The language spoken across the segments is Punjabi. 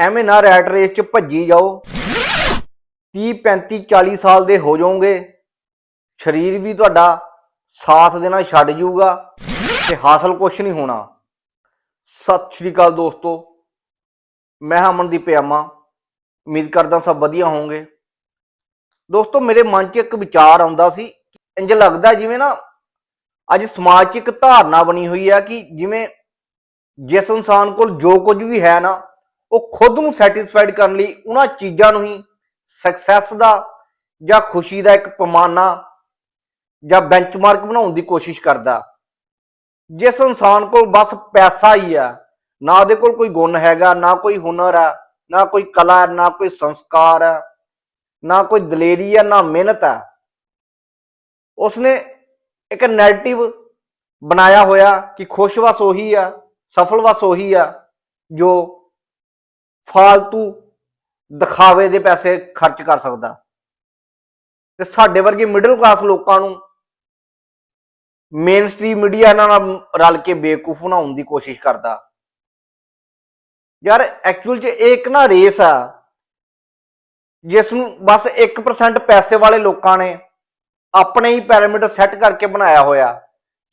ਐਵੇਂ ਨਾ ਰੈਟ ਰੇਸ 'ਚ ਭੱਜੀ ਜਾਓ। 30 35 40 ਸਾਲ ਦੇ ਹੋ ਜਾਓਗੇ। ਸਰੀਰ ਵੀ ਤੁਹਾਡਾ ਸਾਥ ਦੇਣਾ ਛੱਡ ਜਾਊਗਾ ਤੇ ਹਾਸਲ ਕੁਝ ਨਹੀਂ ਹੋਣਾ। ਸਤਿ ਸ਼੍ਰੀ ਅਕਾਲ ਦੋਸਤੋ। ਮੈਂ ਹਾਂ ਅਮਨਦੀਪ ਪਿਆਮਾ। ਉਮੀਦ ਕਰਦਾ ਸਭ ਵਧੀਆ ਹੋਵੋਗੇ। ਦੋਸਤੋ, ਮੇਰੇ ਮਨ 'ਚ ਇੱਕ ਵਿਚਾਰ ਆਉਂਦਾ ਸੀ। ਇੰਜ ਲੱਗਦਾ ਜਿਵੇਂ ਨਾ ਅੱਜ ਸਮਾਜ 'ਚ ਇੱਕ ਧਾਰਨਾ ਬਣੀ ਹੋਈ ਹੈ ਕਿ ਜਿਵੇਂ ਜਿਸ ਇਨਸਾਨ ਕੋਲ ਜੋ ਕੁਝ ਵੀ ਹੈ ਨਾ ਉਹ ਖੁਦ ਨੂੰ ਸੈਟੀਸਫਾਈਡ ਕਰਨ ਲਈ ਉਹਨਾਂ ਚੀਜ਼ਾਂ ਨੂੰ ਹੀ ਸਕਸੈਸ ਦਾ ਜਾਂ ਖੁਸ਼ੀ ਦਾ ਇੱਕ ਪੈਮਾਨਾ ਜਾਂ ਬੈਂਚਮਾਰਕ ਬਣਾਉਣ ਦੀ ਕੋਸ਼ਿਸ਼ ਕਰਦਾ। ਜਿਸ ਇਨਸਾਨ ਕੋਲ ਬਸ ਪੈਸਾ ਹੀ ਆ, ਨਾ ਉਹਦੇ ਕੋਲ ਕੋਈ ਗੁਣ ਹੈਗਾ, ਨਾ ਕੋਈ ਹੁਨਰ ਹੈ ਨਾ ਕੋਈ ਕਲਾ ਹੈ ਨਾ ਕੋਈ ਸੰਸਕਾਰ ਹੈ ਨਾ ਕੋਈ ਦਲੇਰੀ ਹੈ ਨਾ ਮਿਹਨਤ ਹੈ ਉਸਨੇ ਇੱਕ ਨੈਗੇਟਿਵ ਬਣਾਇਆ ਹੋਇਆ ਕਿ ਖੁਸ਼ ਵਸ ਉਹੀ ਆ, ਸਫਲ ਵਸ ਉਹੀ ਆ ਜੋ ਫਾਲਤੂ ਦਿਖਾਵੇ ਦੇ ਪੈਸੇ ਖਰਚ ਕਰ ਸਕਦਾ। ਤੇ ਸਾਡੇ ਵਰਗੇ ਮਿਡਲ ਕਲਾਸ ਲੋਕਾਂ ਨੂੰ ਮੇਨ ਸਟ੍ਰੀਮ ਮੀਡੀਆ ਇਹਨਾਂ ਨਾਲ ਰਲ ਕੇ ਬੇਵਕੂਫ ਬਣਾਉਣ ਦੀ ਕੋਸ਼ਿਸ਼ ਕਰਦਾ। ਯਾਰ ਐਕਚੁਅਲ 'ਚ ਇਹ ਇੱਕ ਨਾ ਰੇਸ ਆ ਜਿਸ ਨੂੰ ਬਸ 1% ਪੈਸੇ ਵਾਲੇ ਲੋਕਾਂ ਨੇ ਆਪਣੇ ਹੀ ਪੈਰਾਮੀਟਰ ਸੈੱਟ ਕਰਕੇ ਬਣਾਇਆ ਹੋਇਆ।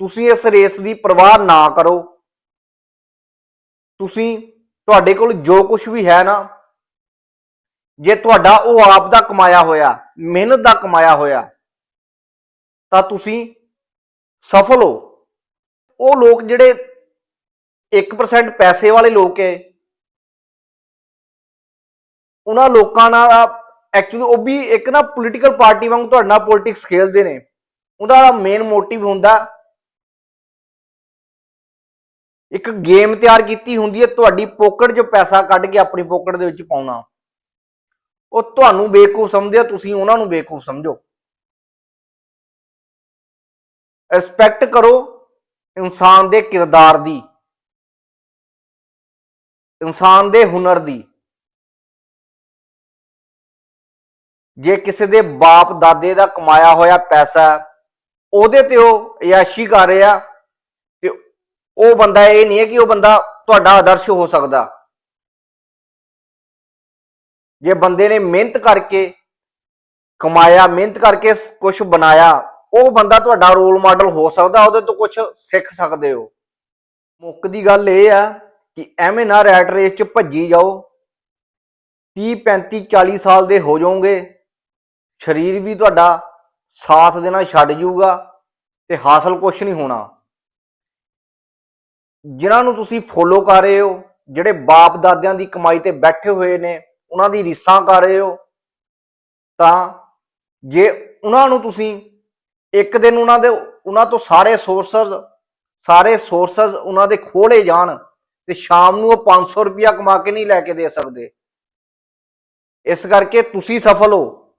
ਤੁਸੀਂ ਇਸ ਰੇਸ ਦੀ ਪਰਵਾਹ ਨਾ ਕਰੋ। ਤੁਸੀਂ ਤੁਹਾਡੇ ਕੋਲ ਜੋ ਕੁਝ ਵੀ ਹੈ ਨਾ, ਜੇ ਤੁਹਾਡਾ ਉਹ ਆਪ ਦਾ ਕਮਾਇਆ ਹੋਇਆ, ਮਿਹਨਤ ਦਾ ਕਮਾਇਆ ਹੋਇਆ, ਤਾਂ ਤੁਸੀਂ ਸਫਲ ਹੋ। ਉਹ ਲੋਕ ਜਿਹੜੇ 1% ਪੈਸੇ ਵਾਲੇ ਲੋਕ ਹੈ, ਉਹਨਾਂ ਲੋਕਾਂ ਨਾਲ ਐਕਚੁਅਲੀ ਉਹ ਵੀ ਇੱਕ ਨਾ ਪੋਲੀਟੀਕਲ ਪਾਰਟੀ ਵਾਂਗ ਤੁਹਾਡੇ ਨਾਲ ਪੋਲਿਟਿਕਸ ਖੇਲਦੇ ਨੇ। ਉਹਦਾ ਮੇਨ ਮੋਟਿਵ ਹੁੰਦਾ ਇੱਕ ਗੇਮ ਤਿਆਰ ਕੀਤੀ ਹੁੰਦੀ ਹੈ ਤੁਹਾਡੀ ਪੋਕਟ 'ਚੋਂ ਪੈਸਾ ਕੱਢ ਕੇ ਆਪਣੀ ਪੋਕਟ ਦੇ ਵਿੱਚ ਪਾਉਣਾ। ਉਹ ਤੁਹਾਨੂੰ ਬੇਵਕੂਫ ਸਮਝਦੇ ਆ, ਤੁਸੀਂ ਉਹਨਾਂ ਨੂੰ ਬੇਵਕੂਫ ਸਮਝੋ। ਰਿਸਪੈਕਟ ਕਰੋ ਇਨਸਾਨ ਦੇ ਕਿਰਦਾਰ ਦੀ, ਇਨਸਾਨ ਦੇ ਹੁਨਰ ਦੀ। ਜੇ ਕਿਸੇ ਦੇ ਬਾਪ ਦਾਦੇ ਦਾ ਕਮਾਇਆ ਹੋਇਆ ਪੈਸਾ ਉਹਦੇ ਤੇ ਉਹ ਯਾਸ਼ੀ ਕਰ ਰਿਹਾ ਉਹ ਬੰਦਾ ਇਹ ਨਹੀਂ ਹੈ ਕਿ ਉਹ ਬੰਦਾ ਤੁਹਾਡਾ ਆਦਰਸ਼ ਹੋ ਸਕਦਾ। ਜੇ ਬੰਦੇ ਨੇ ਮਿਹਨਤ ਕਰਕੇ ਕਮਾਇਆ, ਮਿਹਨਤ ਕਰਕੇ ਕੁਝ ਬਣਾਇਆ, ਉਹ ਬੰਦਾ ਤੁਹਾਡਾ ਰੋਲ ਮਾਡਲ ਹੋ ਸਕਦਾ, ਉਹਦੇ ਤੋਂ ਕੁਝ ਸਿੱਖ ਸਕਦੇ ਹੋ। ਮੁੱਕ ਦੀ ਗੱਲ ਇਹ ਆ ਕਿ ਐਵੇਂ ਨਾ ਰੈਟ ਰੇਸ 'ਚ ਭੱਜੀ ਜਾਓ। 30 35 40 ਸਾਲ ਦੇ ਹੋ ਜਾਓਗੇ। ਸਰੀਰ ਵੀ ਤੁਹਾਡਾ ਸਾਥ ਦੇਣਾ ਛੱਡ ਜਾਊਗਾ ਤੇ ਹਾਸਲ ਕੁਝ ਨਹੀਂ ਹੋਣਾ। ਜਿਨ੍ਹਾਂ ਨੂੰ ਤੁਸੀਂ ਫੋਲੋ ਕਰ ਰਹੇ ਹੋ, ਜਿਹੜੇ ਬਾਪ ਦਾਦਿਆਂ ਦੀ ਕਮਾਈ ਤੇ ਬੈਠੇ ਹੋਏ ਨੇ, ਉਹਨਾਂ ਦੀ ਰੀਸਾਂ ਕਰ ਰਹੇ ਹੋ, ਤਾਂ ਜੇ ਉਹਨਾਂ ਨੂੰ ਤੁਸੀਂ ਇੱਕ ਦਿਨ ਉਹਨਾਂ ਦੇ, ਉਹਨਾਂ ਤੋਂ ਸਾਰੇ ਸੋਰਸਸ ਸਾਰੇ ਸੋਰਸਸ ਉਹਨਾਂ ਦੇ ਖੋਲੇ ਜਾਣ ਤੇ ਸ਼ਾਮ ਨੂੰ ਉਹ 500 ਰੁਪਇਆ ਕਮਾ ਕੇ ਨਹੀਂ ਲੈ ਕੇ ਦੇ ਸਕਦੇ। ਇਸ ਕਰਕੇ ਤੁਸੀਂ ਸਫਲ ਹੋ।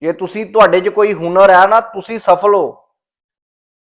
ਜੇ ਤੁਸੀਂ ਤੁਹਾਡੇ 'ਚ ਕੋਈ ਹੁਨਰ ਹੈ ਨਾ, ਤੁਸੀਂ ਸਫਲ ਹੋ।